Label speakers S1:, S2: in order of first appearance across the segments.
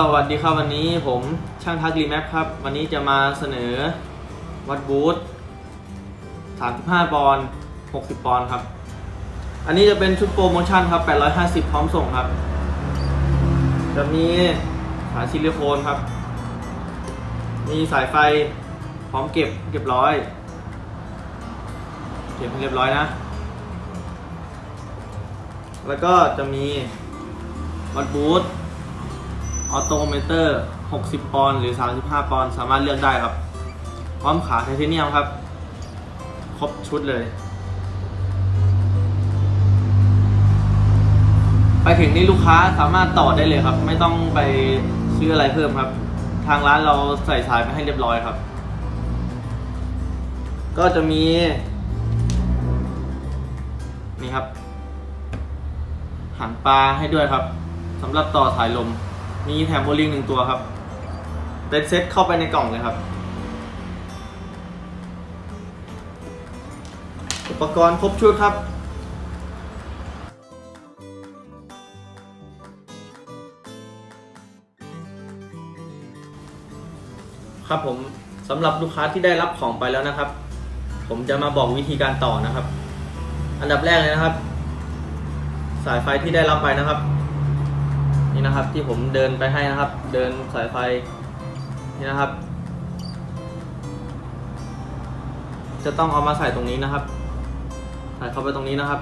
S1: สวัสดีครับวันนี้ผมช่างทักรีแมปครับ วันนี้จะมาเสนอวัดบูธ35 ปอนด์60 ปอนด์ครับ อันนี้จะเป็นชุดโปรโมชั่นครับ 850 พร้อมส่งครับ จะมีสายซิลิโคนครับ มีสายไฟพร้อมเก็บเรียบร้อย เก็บให้เรียบร้อยนะ แล้วก็จะมีวัดบูธ ออโตเมเตอร์ 60 ปอนด์หรือ 35 ปอนด์สามารถเลือกได้ครับ พร้อมขาไทเทเนียมครับ ครบชุดเลย ไปถึงนี่ลูกค้าสามารถต่อได้เลยครับ ไม่ต้องไปซื้ออะไรเพิ่มครับ ทางร้านเราใส่สายมาให้เรียบร้อยครับ ก็จะมี นี่ครับหางปลาให้ด้วยครับสำหรับต่อสายลม มีแถมโบลิ่งหนึ่งตัวครับ เป็นเซ็ตเข้าไปในกล่องเลยครับ อุปกรณ์ครบชุดครับครับผมสำหรับลูกค้าที่ได้รับของไปแล้วนะครับ ผมจะมาบอกวิธีการต่อนะครับ อันดับแรกเลยนะครับ สายไฟที่ได้รับไปนะครับ นี่นะครับที่ผมเดินไปให้นะครับ เดินสายไฟนี่นะครับ จะต้องเอามาใส่ตรงนี้นะครับ ใส่เข้าไปตรงนี้นะครับ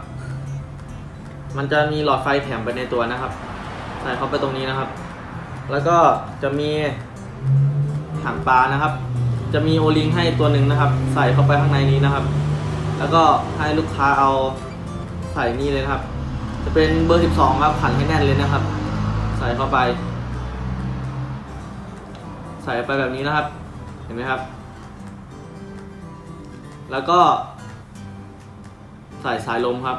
S1: มันจะมีหลอดไฟแถมไปในตัวนะครับ ใส่เข้าไปตรงนี้นะครับ แล้วก็จะมีถังปลานะครับ จะมีโอลิงให้ตัวหนึ่งนะครับ ใส่เข้าไปข้างในนี้นะครับ แล้วก็ให้ลูกค้าเอาใส่นี่เลยครับ จะเป็นเบอร์ 12 ครับขันให้แน่นเลยนะครับ ส่เข้าไป ใส่ไปแบบนี้นะครับ เห็นไหมครับ แล้วก็ ใส่สายลมครับ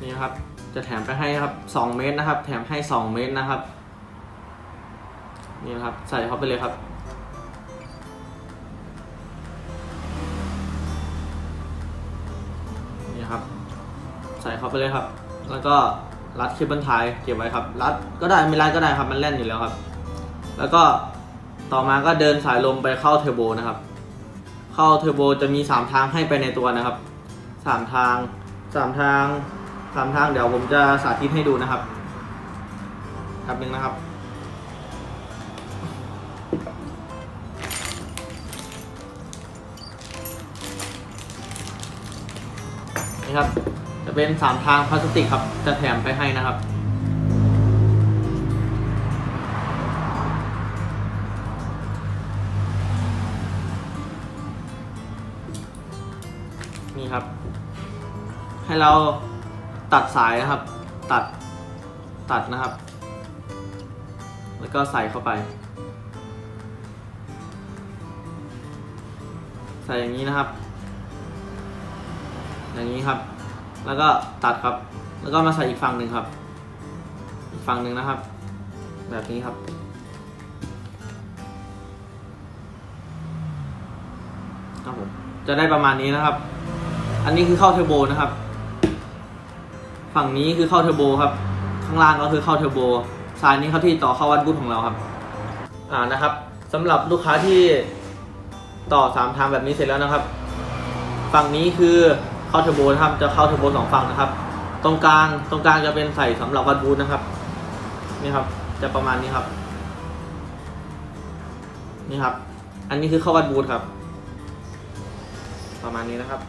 S1: นี่ครับ จะแถมไปให้ครับ 2 เมตรนะครับ แถมให้ 2 เมตรนะครับ นี่ครับ ใส่เข้าไปเลยครับนี่ครับ ใส่เข้าไปเลยครับ แล้วก็รัดเคเบิลไทยเก็บไว้ครับ รัดก็ได้ไม่รัดก็ได้ครับมันแล่นอยู่แล้วครับ แล้วก็ต่อมาก็เดินสายลมไปเข้าเทอร์โบนะครับ เข้าเทอร์โบจะมี 3 ทางให้ไปในตัวนะครับ 3 ทาง 3 ทาง 3 ทางเดี๋ยวผมจะสาธิตให้ดูนะครับครับหนึ่งนะครับนี่ครับ จะเป็น3ทางพลาสติกครับ จะแถมไปให้นะครับ นี่ครับ ให้เราตัดสายนะครับ ตัดตัดนะครับ แล้วก็ใส่เข้าไป ใส่อย่างนี้นะครับ อย่างนี้ครับ แล้วก็ตัดครับ แล้วก็มาใส่อีกฝั่งหนึ่งครับ อีกฝั่งหนึ่งนะครับ แบบนี้ครับ ครับผมจะได้ประมาณนี้นะครับ อันนี้คือเข้าเทอร์โบนะครับ ฝั่งนี้คือเข้าเทอร์โบครับ ข้างล่างก็คือเข้าเทอร์โบซ้ายนี้เข้าที่ต่อเข้าวัดบูทของเราครับ อ่านะครับสำหรับลูกค้าที่ต่อสามทางแบบนี้เสร็จแล้วนะครับ ฝั่งนี้คือ เข้าเทอร์โบนะครับ จะเข้าเทอร์โบสองฝั่งนะครับ ตรงกลางตรงกลางจะเป็นใส่สำหรับวัดบูทนะครับนี่ครับ จะประมาณนี้ครับ นี่ครับ อันนี้คือเข้าวัดบูทครับ ประมาณนี้นะครับ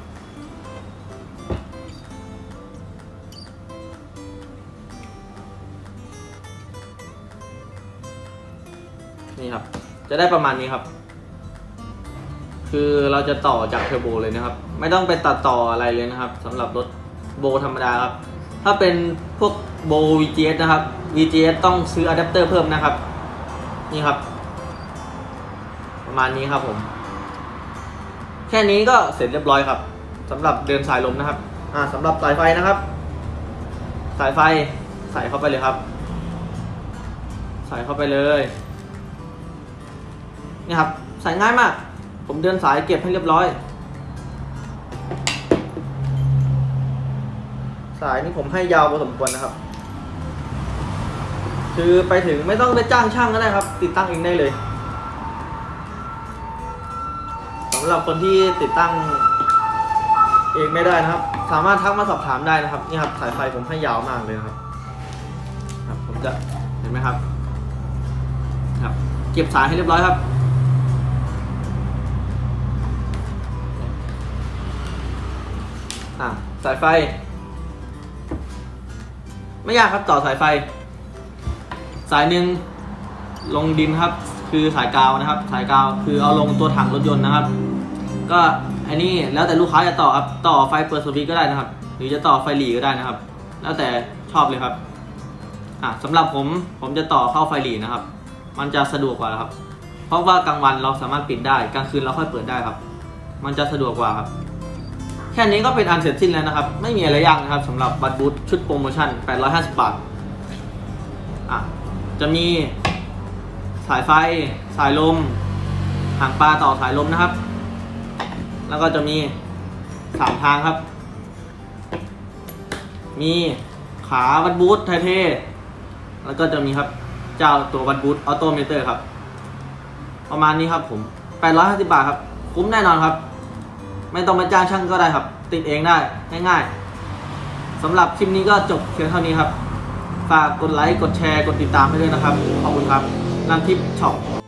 S1: นี่ครับ จะได้ประมาณนี้ครับ คือเราจะต่อจากเทอร์โบเลยนะครับ ไม่ต้องไปตัดต่ออะไรเลยนะครับสำหรับรถโบธรรมดาครับ ถ้าเป็นพวกโบ VGS นะครับ VGS ต้องซื้ออะแดปเตอร์เพิ่มนะครับ นี่ครับ ประมาณนี้ครับผม แค่นี้ก็เสร็จเรียบร้อยครับสำหรับเดินสายลมนะครับ อ่าสำหรับสายไฟนะครับ สายไฟใส่เข้าไปเลยครับ ใส่เข้าไปเลยนี่ครับ ใส่ง่ายมาก ผมเดินสายเก็บให้เรียบร้อย สายนี่ผมให้ยาวพอสมควรนะครับ คือไปถึงไม่ต้องไปจ้างช่างก็ได้ครับ ติดตั้งเองได้เลยสำหรับคนที่ติดตั้งเองไม่ได้นะครับ สามารถทักมาสอบถามได้นะครับนี่ครับสายไฟผมให้ยาวมากเลยนะครับ ครับผมจะเห็นไหมครับ ครับ เก็บสายให้เรียบร้อยครับ อะสายไฟ ไม่ยากครับต่อสายไฟ สายหนึ่งลงดินครับ คือสายกาวนะครับ สายกาวคือเอาลงตัวถังรถยนต์นะครับ ก็อันนี้แล้วแต่ลูกค้าจะต่อครับต่อไฟเปิดสวิตก็ได้นะครับ หรือจะต่อไฟหลีก็ได้นะครับ แล้วแต่ชอบเลยครับอะสำหรับผมผมจะต่อเข้าไฟหลีนะครับ มันจะสะดวกกว่าครับ เพราะว่ากลางวันเราสามารถปิดได้กลางคืนเราค่อยเปิดได้ครับ มันจะสะดวกกว่าครับ แค่นี้ก็เป็นอันเสร็จสิ้นแล้วนะครับ ไม่มีอะไรยากนะครับสำหรับบัตรบูธชุดโปรโมชั่น 850 บาทอะจะมีสายไฟ สายลมหางปลาต่อสายลมนะครับ แล้วก็จะมีสามทางครับ มีขาบัตรบูธไทเท แล้วก็จะมีครับเจ้าตัวบัตรบูธออโตเมเตอร์ครับ ประมาณนี้ครับผม 850 บาทครับ คุ้มแน่นอนครับ ไม่ต้องมาจ้างช่างก็ได้ครับ ติดเองได้ง่ายๆสำหรับคลิปนี้ก็จบเพียงเท่านี้ครับ ฝากกดไลค์กดแชร์กดติดตามให้ด้วยนะครับ ขอบคุณครับนันทิปช็อป